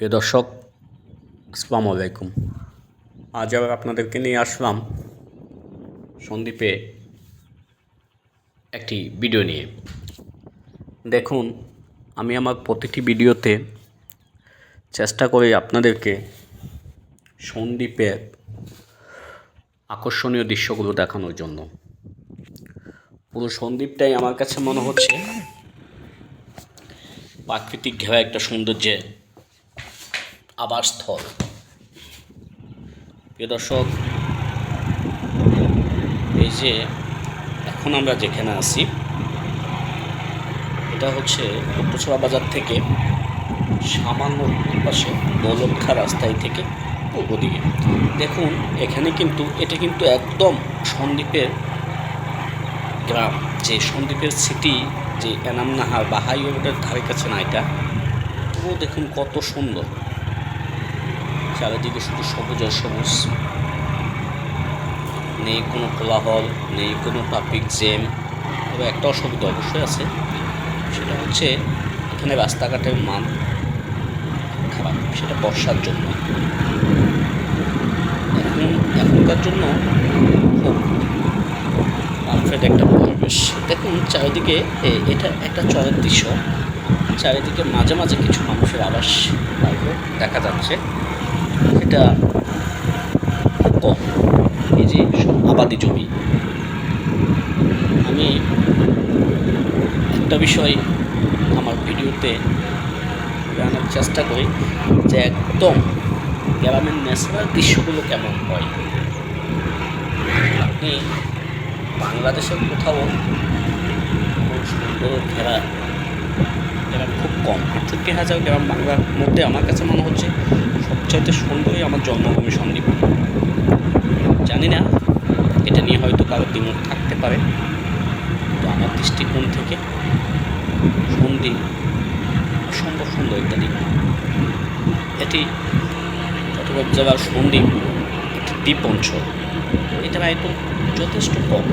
প্রিয় দর্শক, আসসালামু আলাইকুম। আজ আবার আপনাদেরকে নিয়ে আসলাম সন্দ্বীপে একটি ভিডিও নিয়ে। দেখুন, আমি আমার প্রতিটি ভিডিওতে চেষ্টা করি আপনাদেরকে সন্দ্বীপের আকর্ষণীয় দৃশ্যগুলো দেখানোর জন্য। পুরো সন্দ্বীপটাই আমার কাছে মনে হচ্ছে প্রাকৃতিক ঘেরা একটা সৌন্দর্যের আবাসস্থল। প্রিয় দর্শক, এই যে এখন আমরা যেখানে আছি, এটা হচ্ছে উত্তরছড়া বাজার থেকে সামান্য পাশে দৌলতখা রাস্তায় থেকে পূর্ব দিকে। দেখুন, এখানে কিন্তু, এটা কিন্তু একদম সন্দ্বীপের গ্রাম। যে সন্দ্বীপের সিটি যে এনামনাহার বা হাই রোডের ধারে কাছে না এটা, তবুও দেখুন কত সুন্দর। চারিদিকে শুধু সবুজ আর সবুজ। নেই কোনো কোলাহল, নেই কোনো ট্রাফিক জ্যাম তবে একটা অসুবিধা অবশ্যই আছে, সেটা হচ্ছে এখানে রাস্তাঘাটের মান খারাপ, সেটা বর্ষার জন্য। এখন এখনকার জন্য পারফেক্ট একটা পরিবেশ। দেখুন চারিদিকে এটা একটা চরের দৃশ্য। চারিদিকে মাঝে মাঝে কিছু মানুষের আবাস দেখা যাচ্ছে। এটা খুব কম এই যে আবাদি জমি। আমি একটা বিষয় আমার ভিডিওতে জানার চেষ্টা করি যে একদম গ্রামের ন্যাচারাল দৃশ্যগুলো কেমন হয়। আপনি বাংলাদেশের কোথাও সুন্দর ঘেরা গ্রাম, খুব কম। আটষট্টি হাজার গ্রাম বাংলার মধ্যে আমার কাছে মনে হচ্ছে সবচাইতে সুন্দরই আমার জন্মভূমি সন্দীপ জানি না, এটা নিয়ে হয়তো কারও দ্বিমত থাকতে পারে। তো আমার দৃষ্টিকোণ থেকে সন্দীপ অসম্ভব সুন্দর একটা দ্বীপ। এটি চট্টগ্রাম জেলার সন্দীপ একটি দ্বীপ অঞ্চল। এটা হয়তো যথেষ্ট কম।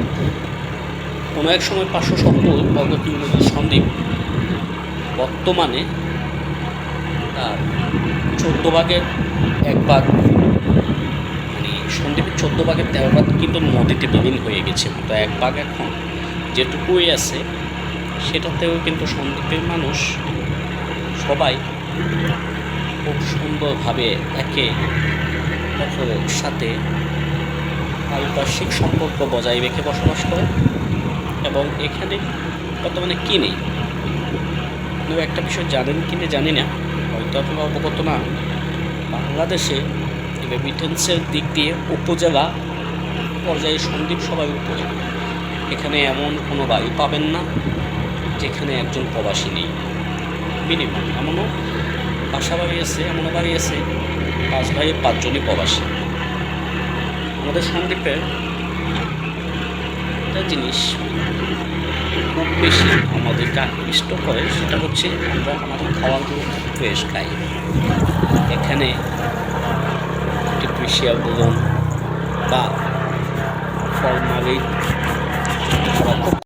কোনো এক সময় পাঁচশো সত্তর বর্গ কিলোমিটার সন্দ্বীপ বর্তমানে তার চোদ্দ ভাগের এক ভাগ। মানে সন্দ্বীপের চোদ্দ ভাগের তেরো ভাগ কিন্তু নদীতে বিলীন হয়ে গেছে, তো এক ভাগ এখন। যেটুকুই আছে, সেটাতেও কিন্তু সন্দ্বীপের মানুষ সবাই খুব সুন্দরভাবে একে অপরের সাথে পারিপার্শ্বিক সম্পর্ক বজায় রেখে বসবাস করে এবং এখানে বর্তমানে কী নেই? একটা বিষয় জানেন কি না জানি না। হয়তো আপনারা অবগত না, বাংলাদেশে রেমিটেন্সের দিক দিয়ে উপজেলা পর্যায়ে সন্দীপ সবাই উপরে এখানে এমন কোনো বাড়ি পাবেন না, যেখানে একজন প্রবাসী নেই। মিনিমাম এমনও বাসা বাড়ি আছে, এমনও বাড়ি আছে, পাঁচ ভাইয়ে পাঁচজনই প্রবাসী। আমাদের সন্দীপের একটা জিনিস খুব বেশি আমাদেরকে আকৃষ্ট করে সেটা হচ্ছে আমরা আমাদের খুব ফ্রেশ খাই। এখানে কৃষি বলুন বা খুব